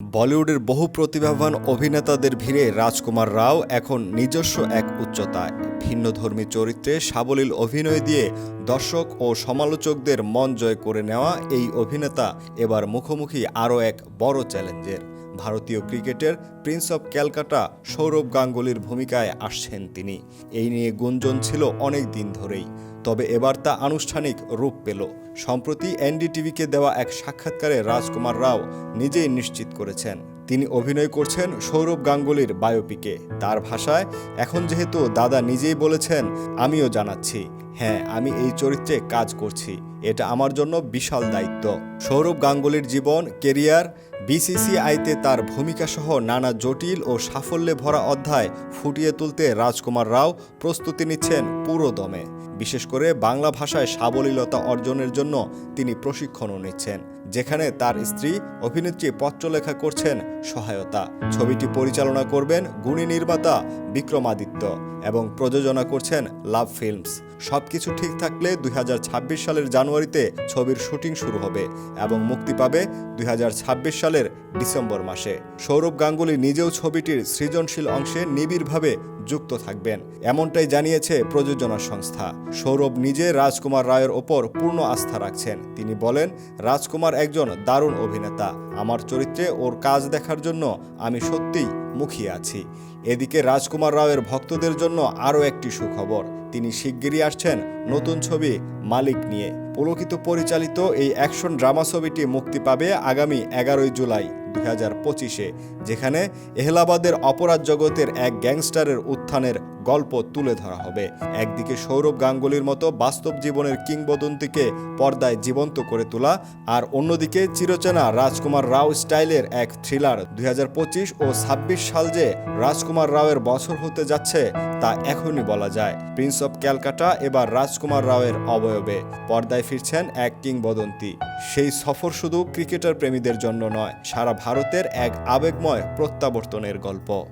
বলিউডের বহু প্রতিভাবান অভিনেতাদের ভিড়ে রাজকুমার রাও এখন নিজস্ব এক উচ্চতায়। ভিন্নধর্মী চরিত্রে সাবলীল অভিনয় দিয়ে দর্শক ও সমালোচকদের মন জয় করে নেওয়া এই অভিনেতা এবার মুখোমুখি আরও এক বড় চ্যালেঞ্জের। ভারতীয় ক্রিকেটের প্রিন্স অব ক্যালকাটা সৌরভ গাঙ্গুলির ভূমিকায় আসছেন তিনি। এই নিয়ে গুঞ্জন ছিল অনেক দিন ধরেই। তবে এবার তা আনুষ্ঠানিক রূপ পেল। সম্প্রতি এনডিটিভিকে দেওয়া এক সাক্ষাৎকারে রাজকুমার রাও নিজেই নিশ্চিত করেছেন। তিনি অভিনয় করছেন সৌরভ গাঙ্গুলির বায়োপিকে। তার ভাষায়, এখন যেহেতু দাদা নিজেই বলেছেন, আমিও জানাচ্ছি। হ্যাঁ আমি এই চরিত্রে কাজ করছি। এটা আমার জন্য বিশাল দায়িত্ব। সৌরভ গাঙ্গুলির জীবন, কেরিয়ার, বিসিসিআইতে তার ভূমিকা সহ নানা জটিল ও সাফল্যে ভরা অধ্যায় ফুটিয়ে তুলতে রাজকুমার রাও প্রস্তুতি নিচ্ছেন পুরো দমে বিশেষ করে বাংলা ভাষায় সাবলীলতা অর্জনের জন্য তিনি প্রশিক্ষণও নিচ্ছেন। যেখানে তার স্ত্রী অভিনেত্রী পত্রলেখা করছেন সহায়তা। ছবিটি পরিচালনা করবেন গুণী নির্মাতা বিক্রমাদিত্য এবং প্রযোজনা করছেন লাভ ফিল্মস। সবকিছু ঠিক থাকলে দুই হাজার ছাব্বিশ সালের জানুয়ারিতে ছবির শুটিং শুরু হবে এবং মুক্তি পাবে দুই হাজার ছাব্বিশ সালের ডিসেম্বর মাসে। সৌরভ গাঙ্গুলি নিজেও ছবিটির সৃজনশীল অংশে নিবিড়ভাবে যুক্ত থাকবেন, এমনটাই জানিয়েছে প্রযোজনা সংস্থা। সৌরভ নিজে রাজকুমার রায়ের ওপর পূর্ণ আস্থা রাখছেন। তিনি বলেন, রাজকুমার একজন দারুণ অভিনেতা। আমার চরিত্রে ওর কাজ দেখার জন্য আমি সত্যিই মুখিয়ে আছি। এদিকে রাজকুমার রাওয়ের ভক্তদের জন্য আরও একটি সুখবর। তিনি শিগগিরই আসছেন নতুন ছবি মালিক নিয়ে। পুলকিত পরিচালিত এই অ্যাকশন ড্রামা ছবিটি মুক্তি পাবে আগামী এগারোই জুলাই দু হাজার পঁচিশে। যেখানে এহলাবাদের অপরাধ জগতের এক গ্যাংস্টারের উত্থানের গল্প তুলে ধরা হবে। একদিকে সৌরভ গাঙ্গুলির মতো বাস্তব জীবনের কিংবদন্তিকে পর্দায় জীবন্ত করে তোলা আর অন্যদিকে চিরচেনা রাজকুমার রাও স্টাইলের এক থ্রিলার দুই হাজার পঁচিশ ও ছাব্বিশ সাল যে রাজকুমার রাওয়ের বছর হতে যাচ্ছে, তা এখনই বলা যায়। প্রিন্স অব ক্যালকাটা এবার রাজকুমার রাওয়ের অবয়বে। পর্দায় ফিরছেন এক কিংবদন্তি। সেই সফর শুধু ক্রিকেটার প্রেমীদের জন্য নয়, সারা ভারতের এক আবেগময় প্রত্যাবর্তনের গল্প।